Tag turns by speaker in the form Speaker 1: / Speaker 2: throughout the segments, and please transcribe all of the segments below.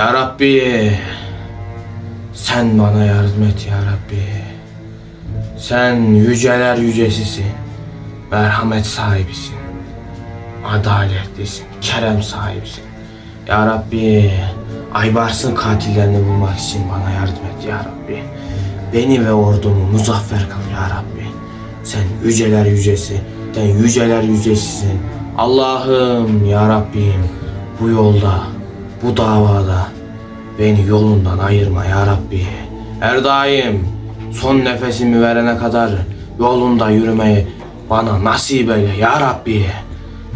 Speaker 1: Ya Rabbi sen bana yardım et ya Rabbi. Sen yüceler yücesisin. Merhamet sahibisin. Adaletlisin. Kerem sahibisin. Ya Rabbi Aybars'ın katillerini bulmak için bana yardım et ya Rabbi. Beni ve ordumu muzaffer kıl ya Rabbi. Sen yüceler yücesi, sen yüceler yücesisin. Allah'ım ya Rabbim bu yolda, bu davada beni yolundan ayırma ya Rabbi. Her daim son nefesimi verene kadar yolunda yürümeyi bana nasip eyle ya Rabbi.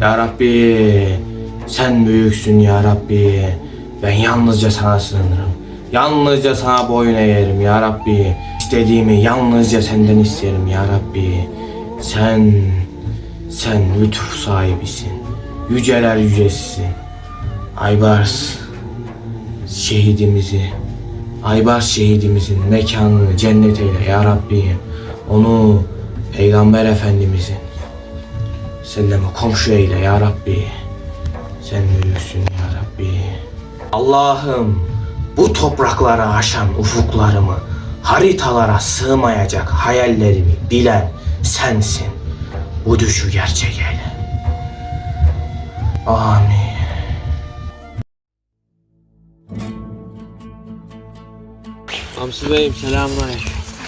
Speaker 1: Ya Rabbi sen büyüksün ya Rabbi. Ben yalnızca sana sığınırım. Yalnızca sana boyun eğerim ya Rabbi. İstediğimi yalnızca senden isterim ya Rabbi. Sen, sen lütuf sahibisin. Yüceler yücesisin. Aybars şehidimizi, Aybars şehidimizin mekanını cennet eyle ya Rabbi. Onu Peygamber Efendimizin Selleme komşu eyle ya Rabbi. Sen büyüksün ya Rabbi. Allah'ım bu topraklara aşan ufuklarımı, haritalara sığmayacak hayallerimi bilen sensin. Bu düşü gerçek eyle. Amin. Hamsi Bey'im selamun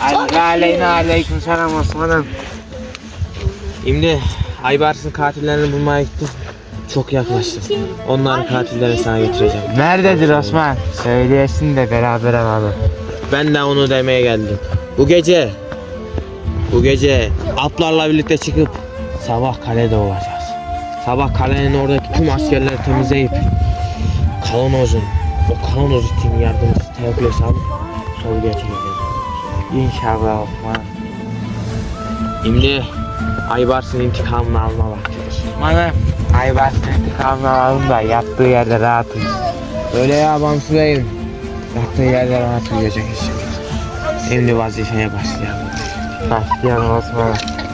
Speaker 1: aleyküm. Aleyna aleyküm selam Osman'ım. Şimdi Aybars'ın katillerini bulmaya gittim. Çok yaklaştım. Onların katillerini sana getireceğim.
Speaker 2: Nerededir Osman? Söyleyesin de beraber alalım.
Speaker 1: Ben de onu demeye geldim. Bu gece bu gece atlarla birlikte çıkıp sabah kalede olacağız. Sabah kalenin oradaki tüm askerleri temizleyip kavanozun o kavanoz itini yardımcısı Teofilos alıp sorguya çekeceğiz.
Speaker 2: İnşallah Osman.
Speaker 1: Şimdi Aybars'ın intikamını alma vaktidir.
Speaker 2: Osman'ım Aybars'ın intikamını alalım da yattığı yerde rahat uyusun.
Speaker 1: Öyle ya Bey'im. Yattığı yerde rahat uyuyacak inşallah. Şimdi vazifeye başlayalım.
Speaker 2: Başlayalım Osman.